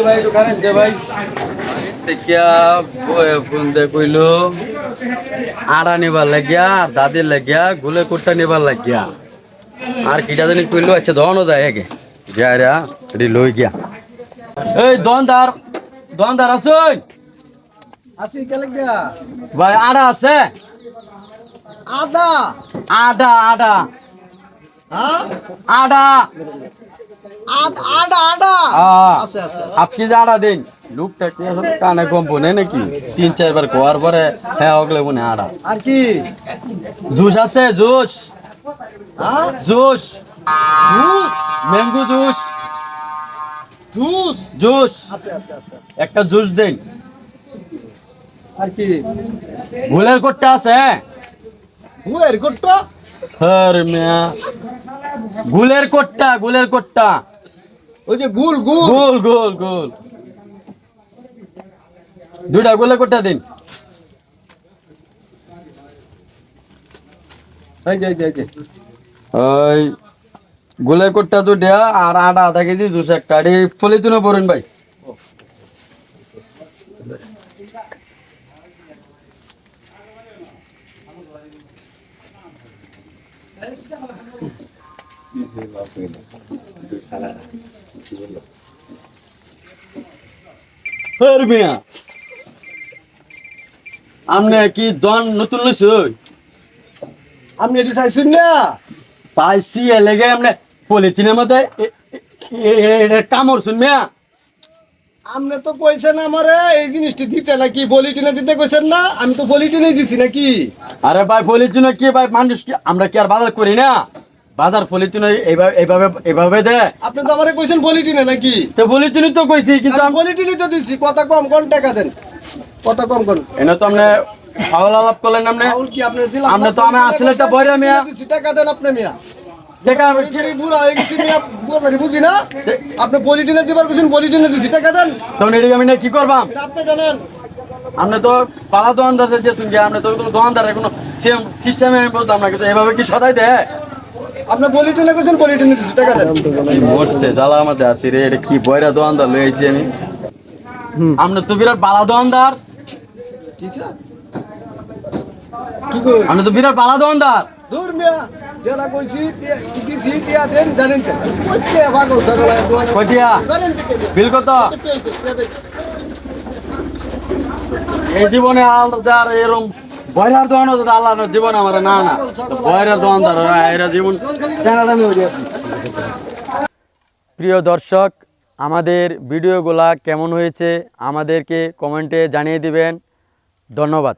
ভাই দোকানে যে ভাই দেখিয়া ফোন দে কইলো আড়া নিবার লাগিয়া দাদির লাগিয়া গুলে কুট্টা নিবার লাগিয়া আর কিটা জানি কইলো আচ্ছা দহনও যায় আগে যায় রা এটি লই গিয়া এই দনদার দনদার আসুন আছি কেলে গিয়া ভাই আড়া আছে আদা আডা আডা হ্যাঁ আডা আদ আডা আডা হ্যাঁ। আছে আছে আপনি যে আড়া দিন? লোকটা কি আসলে কানে কম পনে নাকি? তিন চারবার পরে হ্যাঁ ওগলে আড়া। আর কি? জুস আছে জুস। হ্যাঁ juice. Mango juice. Juice? Juice. একটা জুস দিন। আর কি? গুলের কোটটা আছে? হর মিয়া। গুলের কোটটা গুলের কোটটা। ওই যে গুল গুল। গোল গোল গোল। দুটা গুলের কোটটা দিন। ওই গুলের কোটটা দুটা আর আটা আধা কেজি জুস একটা। আড়ি তুলে পড়ুন ভাই। হর মিয়া আমনে কি দন নতুন লইছই আপনি এটি চাইছেন না? চাইছি এলেগে আমনে পলিথিনের মধ্যে কামড় শুনমিয়া আপনি তো কইছেন আমারে এই জিনিসটি দিতে নাকি বলিটিনে দিতে কইছেন না? আমি তো বলিটিনে দিছি নাকি? আরে ভাই পলিথিনে কি ভাই মানুষ কি আমরা কি আর বাজার করি না? বাজার পলিথিনে এইভাবে এইভাবে এভাবে দে। আপনি তো আমারে কইছেন বলিটিনে নাকি? তো পলিথিনে তো কইছি কিন্তু আমি আম- তো দিছি কথা কম কোন টাকা দেন? কথা কম কোন এনে তো আপনি ফাউল আলাপ করলেন আপনি। রাহুল কি আপনি দিলাম? আপনি তো আমি আসলে একটা বইরা মিয়া। দিছি টাকা দেন আপনি মিয়া। দেখা আমি কি বুড়া হয়ে গেছি মিয়া বুড়া বুঝি না? আপনি বলিটিনে দিবার কইছেন বলিটিনে দিছি টাকা দেন। তখন এদিকে আমি না কি করবাম? আপনি জানেন। আপনি তো পালা দোকানদার যে শুনছি আপনি তো কোনো দোকানদারের কোনো সিস্টেমে বলতাম না কিন্তু এভাবে কি সদাই দেয় আপনি বলিটিনে কইছেন বলিটিনে দিছি টাকা দেন। কি মরছে জ্বালা আমাদের আসি রে এটা কি বয়রা দোকানদার লই আইছি আমি? তো বিরাট বালা দোকানদার। কিছা কি কই আপনি তো বিরাট বালা দোকানদার। দূর মিয়া যেটা কইছি দিছি টিয়া দেন জানেন তো। কইছে ভাগো সরলা দোয়ান কটিয়া জানেন তো বিল কত। এই জীবনে আলাদার এরকম বয়রার দোয়ান তো আল্লাহ জীবন আমার, না না। বয়রার দোকানদার এরা জীবন। প্রিয় দর্শক, আমাদের ভিডিওগুলা কেমন হয়েছে আমাদেরকে কমেন্টে জানিয়ে দিবেন। ধন্যবাদ।